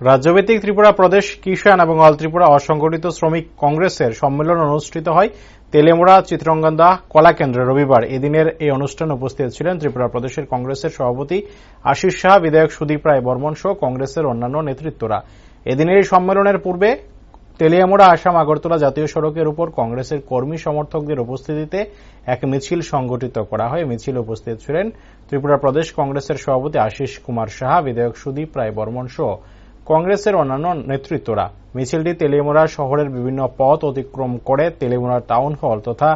রাজ্যভিত্তিক ত্রিপুরা প্রদেশ কিষাণ এবং অল ত্রিপুরা অসংগঠিত শ্রমিক কংগ্রেসের সম্মেলন অনুষ্ঠিত হয় তেলেমুড়া, চিত্রঙ্গন্দা কলা কেন্দ্রে রবিবার। এদিনের এই অনুষ্ঠানে উপস্থিত ছিলেন ত্রিপুরা প্রদেশের কংগ্রেসের সভাপতি আশিস সাহা বিধায়ক সুদীপ রায় বর্মন সহ কংগ্রেসের অন্যান্য নেতৃত্বরা। এদিনের এই সম্মেলনের পূর্বে তেলিয়ামুড়া আসাম, আগরতলা জাতীয় সড়কের উপর কংগ্রেসের কর্মী সমর্থকদের উপস্থিতিতে এক মিছিল সংগঠিত করা হয়। মিছিল উপস্থিত ছিলেন ত্রিপুরা প্রদেশ কংগ্রেসের সভাপতি আশিস কুমার সাহা, বিধায়ক সুদীপ রায় বর্মন সহ কংগ্রেসের অন্যান্য নেতৃত্বরা মিছিলটি তেলিয়ামুড়া শহরের বিভিন্ন পথ অতিক্রম করে তেলিয়ামুড়া টাউন হল তথা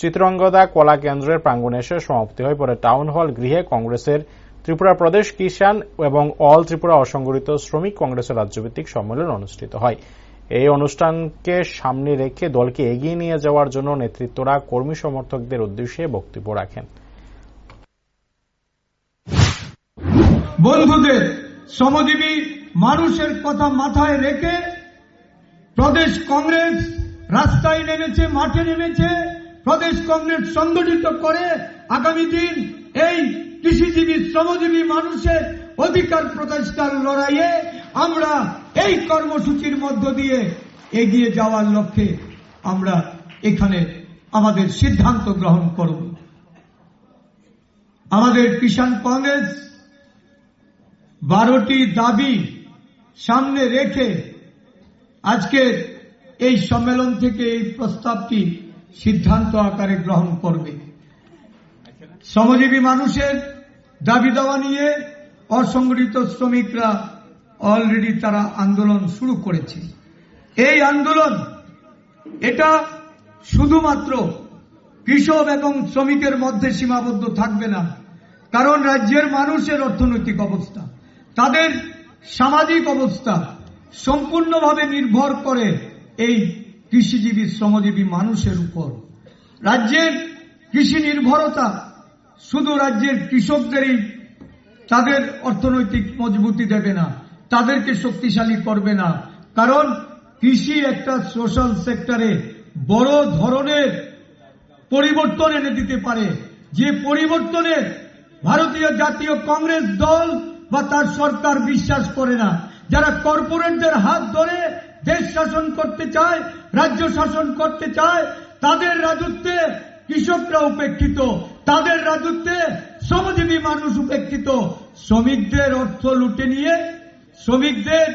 চিত্রঙ্গদা কলা কেন্দ্রের প্রাঙ্গণে এসে সমাপ্তি হয়। পরে টাউন হল গৃহে কংগ্রেসের ত্রিপুরা প্রদেশ কিষাণ এবং অল ত্রিপুরা অসংগঠিত শ্রমিক কংগ্রেসের রাজ্যভিত্তিক সম্মেলন অনুষ্ঠিত হয়। এই অনুষ্ঠানকে সামনে রেখে দলকে এগিয়ে নিয়ে যাওয়ার জন্য নেতৃত্বরা কর্মী সমর্থকদের উদ্দেশ্যে বক্তব্য রাখেন। বন্ধুদের শ্রমজীবী মানুষের কথা মাথায় রেখে প্রদেশ কংগ্রেস রাস্তায় নেমেছে, মাঠে নেমেছে। প্রদেশ কংগ্রেস সংগঠিত করে আগামী দিন এই কৃষিজীবী, শ্রমজীবী মানুষের অধিকার প্রতিষ্ঠার লড়াইয়ে আমরা এই কর্মসূচির মধ্য দিয়ে এগিয়ে যাওয়ার লক্ষ্যে আমরা এখানে আমাদের সিদ্ধান্ত গ্রহণ করব। আমাদের কিষাণ কংগ্রেস বারোটি দাবি সামনে রেখে আজকে এই সম্মেলন থেকে এই প্রস্তাবটি সিদ্ধান্ত আকারে গ্রহণ করবে। শ্রমজীবী মানুষের দাবি দেওয়া নিয়ে অসংগঠিত শ্রমিকরা অলরেডি তারা আন্দোলন শুরু করেছে। এই আন্দোলন, এটা শুধুমাত্র কৃষক এবং শ্রমিকের মধ্যে সীমাবদ্ধ থাকবে না, কারণ রাজ্যের মানুষের অর্থনৈতিক অবস্থা, তাদের সামাজিক অবস্থা সম্পূর্ণভাবে নির্ভর করে এই কৃষিজীবী, শ্রমজীবী মানুষের উপর। রাজ্যের কৃষি নির্ভরতা শুধু রাজ্যের কৃষকদেরই তাদের অর্থনৈতিক মজবুতি দেবে না, তাদেরকে শক্তিশালী করবে না। কারণ কৃষি একটা সোশ্যাল সেক্টরে বড় ধরনের পরিবর্তন এনে দিতে পারে। যে পরিবর্তনে ভারতীয় জাতীয় কংগ্রেস দল বা তার সরকার বিশ্বাস করে না। যারা কর্পোরেটদের হাত ধরে দেশ শাসন করতে চায়, রাজ্য শাসন করতে চায়, তাদের রাজত্বে কৃষকরা উপেক্ষিত, তাদের রাজত্বে শ্রমজীবী মানুষ উপেক্ষিত। শ্রমিকদের অর্থ লুটে নিয়ে শ্রমিকদের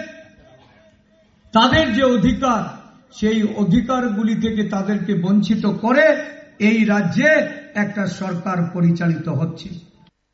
তাদের যে অধিকার, সেই অধিকারগুলি থেকে তাদেরকে বঞ্চিত করে এই রাজ্যে একটা সরকার পরিচালিত হচ্ছে।